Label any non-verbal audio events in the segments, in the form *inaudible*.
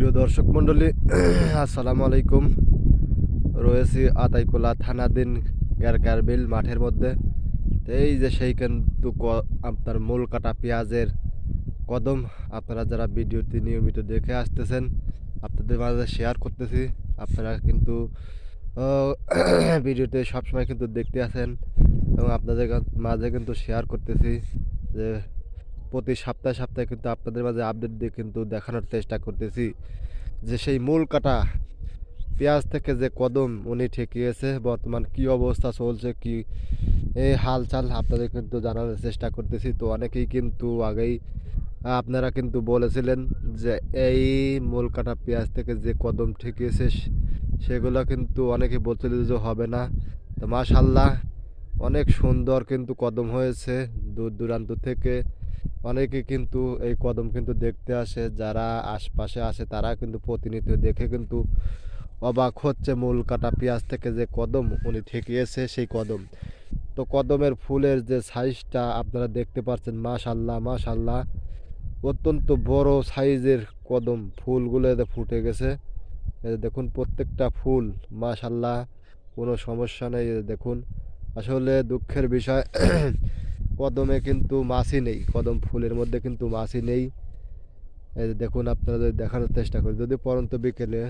প্রিয় দর্শক মণ্ডলী, *clears throat* আসসালামু আলাইকুম। রয়েছি আতাইকোলা থানাদিন গ্যারকারবিল মাঠের মধ্যে। এই যে সেই কিন্তু আপনার মূল কাটা পেঁয়াজের কদম, আপনারা যারা ভিডিওটি নিয়মিত দেখে আসতেছেন, আপনাদের মাঝে শেয়ার করতেছি। আপনারা কিন্তু *clears throat* ভিডিওতে সবসময় কিন্তু দেখতে আছেন এবং আপনাদের মাঝে কিন্তু শেয়ার করতেছি যে প্রতি সপ্তাহে সপ্তাহে কিন্তু আপনাদের মাঝে আপডেট দিয়ে কিন্তু দেখানোর চেষ্টা করতেছি যে সেই মূল কাটা, পেঁয়াজ থেকে যে কদম উনি ঠেকিয়েছে, বর্তমান কি অবস্থা চলছে, কি এই হালচাল আপনাদের কিন্তু জানানোর চেষ্টা করতেছি। তো অনেকেই কিন্তু আগেই আপনারা কিন্তু বলেছিলেন যে এই মূল কাটা পেঁয়াজ থেকে যে কদম ঠেকিয়েছে, সেগুলো কিন্তু অনেকে বলছিল যে হবে না। তো মাশাল্লাহ, অনেক সুন্দর কিন্তু কদম হয়েছে দূর দূরান্ত থেকে। অনেকে কিন্তু এই কদম কিন্তু দেখতে আসে, যারা আশপাশে আসে তারা কিন্তু প্রতিনিয়ত দেখে কিন্তু অবাক হচ্ছে মূল কাটা পেঁয়াজ থেকে যে কদম, উনি ঠেকিয়েছে সেই কদম। তো কদমের ফুলের যে সাইজটা আপনারা দেখতে পাচ্ছেন, মাশাল্লাহ মাশাল্লাহ, অত্যন্ত বড় সাইজের কদম, ফুলগুলো এতে ফুটে গেছে। দেখুন, প্রত্যেকটা ফুল, মাশাল্লাহ, কোনো সমস্যা নেই দেখুন। আসলে দুঃখের বিষয় কদমে কিন্তু মাছি নেই, কদম ফুলের মধ্যে কিন্তু মাছি নেই। এই দেখুন, আপনারা যদি দেখানোর চেষ্টা করি, যদি পরন্ত বিকেলে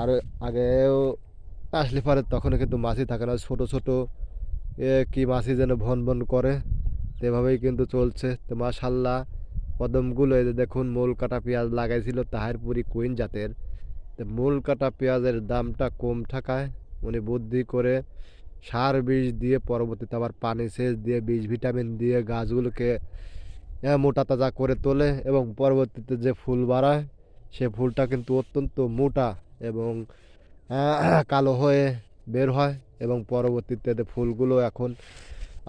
আর আগেও আসলে পারে, তখনও কিন্তু মাছি থাকে না। ছোটো ছোটো, এ কি মাছি যেন ভন ভন করে এভাবেই কিন্তু চলছে। তো মাশাল্লাহ, কদমগুলো এই যে দেখুন, মূল কাটা পেঁয়াজ লাগাইছিল তাহারপুরি কুইন জাতের। তো মূল কাটা পেঁয়াজের দামটা কম থাকায় উনি বুদ্ধি করে সার বীজ দিয়ে পরবর্তীতে আবার পানি সেচ দিয়ে বীজ ভিটামিন দিয়ে গাছগুলোকে মোটা তাজা করে তোলে এবং পরবর্তীতে যে ফুল বাড়ায়, সে ফুলটা কিন্তু অত্যন্ত মোটা এবং কালো হয়ে বের হয় এবং পরবর্তীতে ফুলগুলো এখন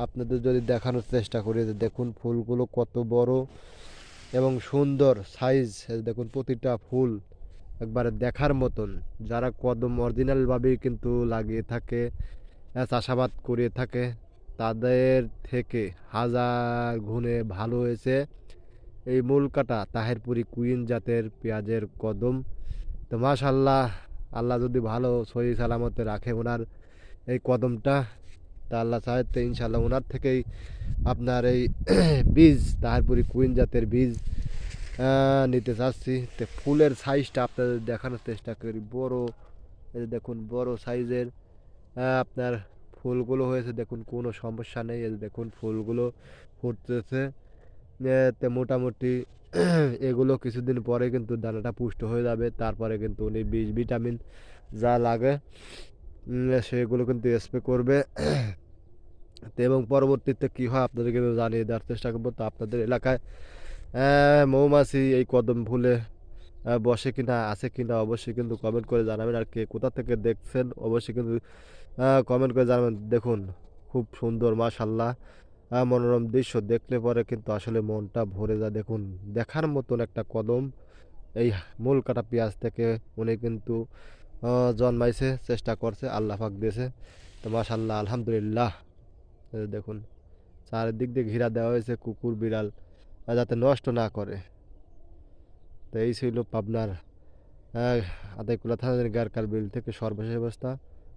আপনাদের যদি দেখানোর চেষ্টা করি, যে দেখুন ফুলগুলো কত বড় এবং সুন্দর সাইজ দেখুন প্রতিটা ফুল একবারে দেখার মতন। যারা কদম অরিজিনালভাবেই কিন্তু লাগিয়ে থাকে চাষাবাদ করে থাকে। তাদের থেকে হাজার গুণে ভালো হয়েছে এই মূল কাটা, তাহেরপুরি কুইন জাতের পেঁয়াজের কদম। তো মাশাল্লাহ আল্লাহ যদি ভালো সহি সালামতে রাখে ওনার এই কদমটা, তা আল্লাহ চাহেতে ইনশাল্লাহ ওনার থেকেই আপনার এই *clears throat* বীজ, তাহারপুরি কুইন জাতের বীজ নিতে চাচ্ছি। তো ফুলের সাইজটা আপনাদের দেখানোর চেষ্টা করি। বড় দেখুন, বড় সাইজের আপনার ফুলগুলো হয়েছে। দেখুন, কোনো সমস্যা নেই। দেখুন, ফুলগুলো ফুটতেছে। তে মোটামুটি *clears throat* এগুলো কিছুদিন পরে কিন্তু দানাটা পুষ্ট হয়ে যাবে। তারপরে কিন্তু উনি বীজ, ভিটামিন যা লাগে সেগুলো কিন্তু স্প্রে করবে। *clears throat* এবং পরবর্তীতে কী হয় আপনাদের কিন্তু জানিয়ে দেওয়ার চেষ্টা করব। তো আপনাদের এলাকায় মৌমাছি এই কদম ফুলে বসে কিনা, আছে কিনা, অবশ্যই কিন্তু কমেন্ট করে জানাবেন। আর কে কোথা থেকে দেখছেন, অবশ্যই কিন্তু কমেন্ট করে জানাবেন। দেখুন খুব সুন্দর মাশাল্লাহ আহ, মনোরম দৃশ্য দেখলে পরে কিন্তু আসলে মনটা ভরে যায়। দেখুন দেখার মতন একটা কদম। এই মূল কাটা পেঁয়াজ থেকে উনি কিন্তু জন্মাইছে চেষ্টা করছে আল্লাহ পাক দিয়েছে। তো মাশাল্লাহ আলহামদুলিল্লাহ। দেখুন চারিদিক দিয়ে ঘিরা দেওয়া হয়েছে কুকুর বিড়াল যাতে নষ্ট না করে। তো এই ছিল পাবনার আদাইকুলা থানার গারকার বিল থেকে সর্বশেষ অবস্থা।